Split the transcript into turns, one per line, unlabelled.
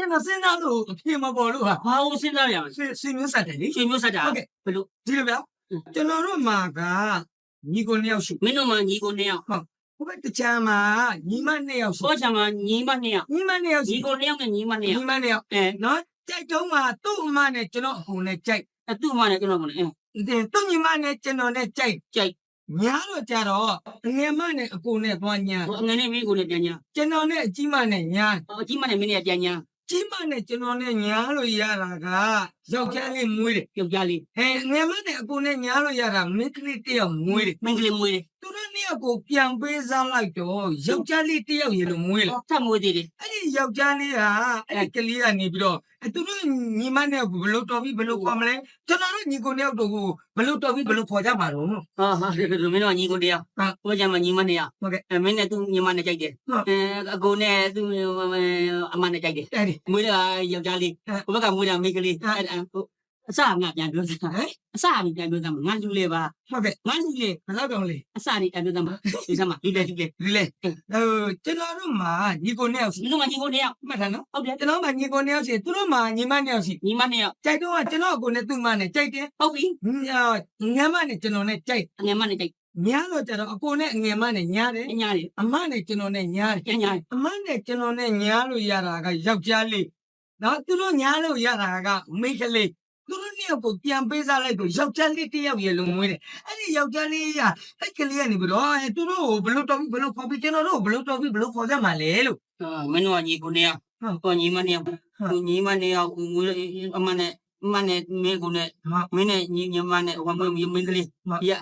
ကျွန်တော်စဉ်းစားလို့အဖြစ်မပေါ်လို့ဟာ
ဘာလို့စဉ်းစားရမလဲ
ဆွေဆွေမျိုးဆက်တယ်လေ
ရွှေမျိုးဆက်တာ
ဟုတ်ကဲ့
ဘယ်လို
ဒီလိုဗျာ
อืม
ကျွန်တော်တို့မှာကညီကိုနှစ်ယောက်ရှိ
မင်းတို့မှညီကိုနှစ်ယောက်
ဟိုဘက်တချမ်းမှာညီမနှစ်ယောက်ရှိ
ဟောချာမှာညီမနှစ်ယောက်
ညီမနှစ်ယောက်ရှိ
ညီကိုနှစ်ယောက်နဲ့ညီမနှစ်ယော
ညီ
က်
မနှစ်ယောက်
အဲ
နော်ကြိုက်တုံးမှာသူ့အမနဲ့ကျွန်တော်အကူနဲ့ကြိုက်
အတူမှလည်းကျွန်တော်ကလည်းအဲ
တင်သူ့ညီမနဲ့ကျွန်တော်နဲ့ကြိုက်
ကြိုက်
ညားတော့ကြတော့ငယ်မနဲ့အကူနဲ့သွားညာ
ဟိုအငယ်နဲ့မင်းကိုလည်းပြန်ညာ
ကျွန်တော်နဲ့အကြီးမနဲ့ညာ
ဟိုအကြီးမနဲ့မင်းနဲ့ပြန်ညာ
ကြီးမနဲ့ကျွန်တော်နဲ့ညာလို့ရတာကယောက်ျားလေးမွေးတယ်
ယောက်ျားလေး
ဟဲ့ငယ်မနဲ့အကူနဲ့ညာလို့ရတာမိန်းကလေးတစ်ယောက်မွေးတယ်
မင်းကလေးမွေးတယ်
သူတို့နှစ် ယောက်ကိုပြန်ပေးစားလိုက်တော့ယောက်ျားလေးတစ်ယောက်ရေလို့မွေးတယ်
ထပ်မွေးသေးတယ်
အဲ့ဒီယောက်ျားလေးကအဲ့ဒီကလေးကနေပြီးတော့အဲ့သူတို့ညီမနဲ့ဘယ်လိုတော်ပြီးဘယ်လိုခေါ်မလဲကျွန်တော်တို့ညီကိုနှစ်ယောက်တို့ကိုဘယ်လိုတော်ပြီးဘယ်လိုခေါ်ကြမှာတော့
ဟာဟာမင်းတို့ညီကိုတစ်ယောက်
ဟာ
ဟိုချာမှာညီမနှစ်ယောက်
ဟုတ်ကဲ့
အဲမင်းနဲ့သူ့ညီမနဲ့ကြိုက်တယ်
ဟုတ်
အဲအကိုနဲ့သူ့အမနဲ့ကြိုက်တယ်
အဲ့ဒီ
မွေးတာယောက်ျားလေး
အဲ
ဟိုဘက်ကမွေးတာမိန်းကလေး
အဲ
အဲ့ဒါဟို အစငါပြန်ပြောစမ်း
ဟမ်
အစကပြန်ပြောစမ်းငါလူလေပါ
ဟုတ်ကဲ့
ငါလူလေ
ဘယ်တော့တောင်လေ
အစနေပြန်ပြောစမ်းပါဒီစမ်းပါလူလေလူလေ
ဒီလေဟိုကျွန်တော်တို့မှာညီကိုနှစ်ယောက်ရှိ
မင်းတို့ကညီကိုနှစ်ယောက်
မှတ်ထားနော်
ဟုတ်တယ်
ကျွန်တော်မှာညီကိုနှစ်ယောက်ရှိသူတို့မှာညီမနှစ်ယောက်ရှိ
ညီမနှစ်ယောက်
ကြိုက်တော့ကကျွန်တော်ကိုနဲ့သူ့မနဲ့ကြိုက်တယ်
ဟုတ်ပြီ
ညာငယ်မနဲ့ကျွန်တော်နဲ့ကြိုက်
အငယ်မနဲ့ကြိုက်
ညာတော့ကြတော့အကိုနဲ့ငယ်မနဲ့ညာတယ်
အညာလေး
အမနဲ့ကျွန်တော်နဲ့ညာတယ်
အညာ
အမနဲ့ကျွန်တော်နဲ့ညားလို့ရတာကယောက်ျားလေးနော်သူတို့ညားလို့ရတာကမိန်းကလေးသူတို့နှစ် ယောက်ကိုပြန်ပေးစားလိုက်တော့ယောက်ျားလေးတစ်ယောက်ရေလုံးမွေးတယ်အဲ့ဒီယောက်ျားလေးကအဲ့ကလေးကနေပြီးတော့အဲသူတို့ကိုဘယ်လို့တော်ပြီးဘယ်လို့ခေါ်ပြီးကျွန်တော်တို့ကိုဘယ်လို့တော်ပြီးဘယ်လို့ခေါ်ကြမှာလဲလို့
မင်းတို့ကညီကိုနှစ်ယောက်
ဟုတ်
ဟောညီမနှစ်ယောက်
ဟုတ်
ဟိုညီမနှစ်ယောက်မွေးအမနဲ့အမနဲ့မင်းကိုနဲ့
ဟုတ်
မင်းနဲ့ညီညီမနဲ့ဟိုမွေးမင်းကလေး
ဟုတ်
ရ